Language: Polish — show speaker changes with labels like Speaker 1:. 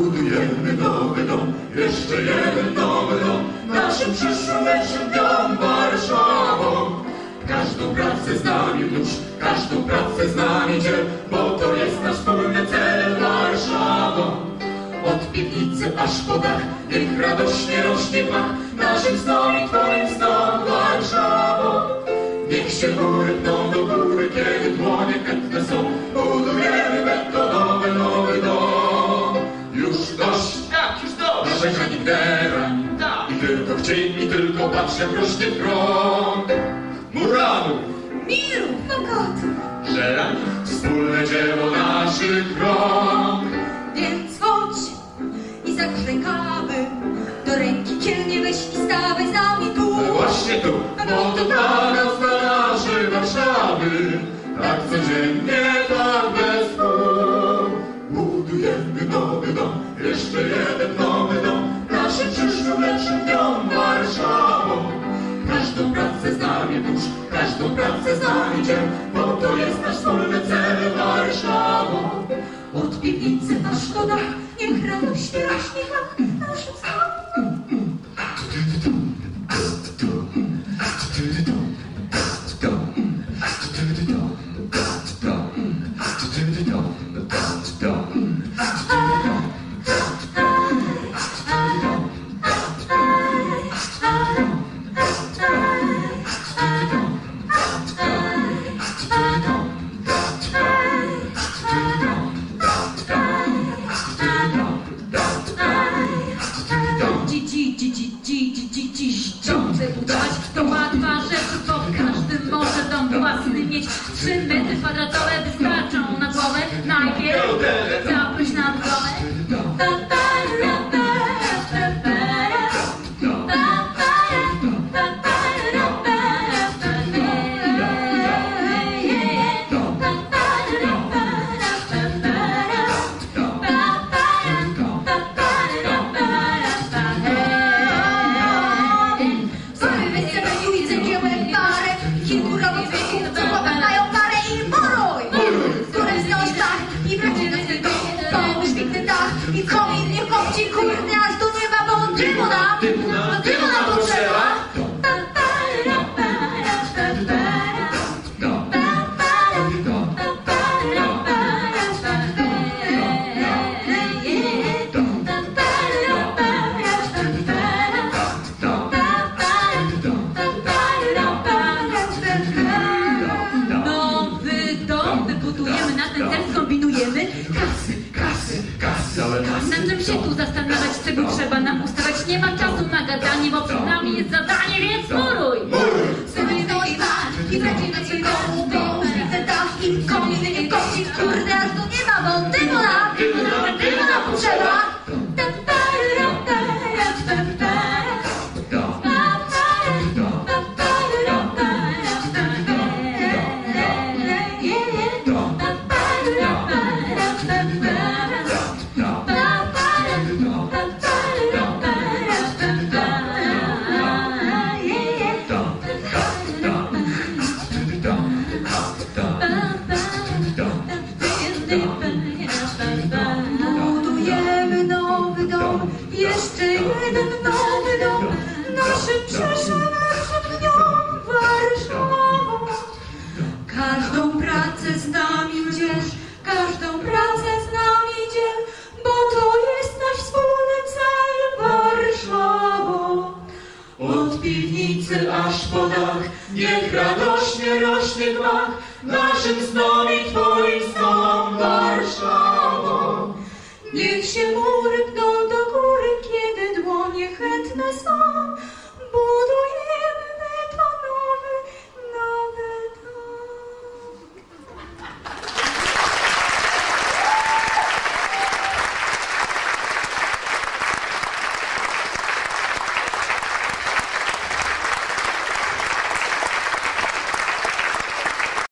Speaker 1: budujemy nowy dom, jeszcze jeden nowy dom, naszym przyszłym lepszym dom Warszawą. Każdą pracę z nami włóż, każdą pracę z nami dziel, bo to jest nasz wspólny cel Warszawą. Od piwnicy aż po dach, niech radośnie rośnie mach, naszym snom i Twoim snom Warszawą. Niech się góry pną do góry, kiedy dłonie chętne są, budujemy i tylko patrzę rośnie prąd. Muranów,
Speaker 2: Miru, pogodu,
Speaker 1: żerań, wspólne dzieło naszych rąk.
Speaker 2: więc chodź i zaklekamy. Do ręki kielnie weź i stawaj z nami tu. No
Speaker 1: właśnie tu, bo to dla nas, dla naszej Warszawy, tak codziennie, tak bez pół. Budujemy nowy dom, jeszcze jeden nowy burz, każdą pracę z nami dziel, bo to jest nasz wspólny cel Warszawą.
Speaker 2: Od piwnicy aż do dach, niech radośnie rośnie gmach
Speaker 3: I get down, push down the głowę. Czym się tu zastanawiać, czego trzeba nam ustawiać? Nie ma czasu na gadanie, bo przed nami jest zadanie, więc muruj!
Speaker 2: Sobie stoi dach i wraci do swojego nowy dom, naszym dniom Warszawą. Każdą pracę z nami dziel, każdą pracę z nami dziel, bo to jest nasz wspólny cel Warszawą.
Speaker 1: Od piwnicy aż po dach, niech radośnie rośnie gmach, naszym snom i Twoim snom Warszawą.
Speaker 2: Niech się mury pną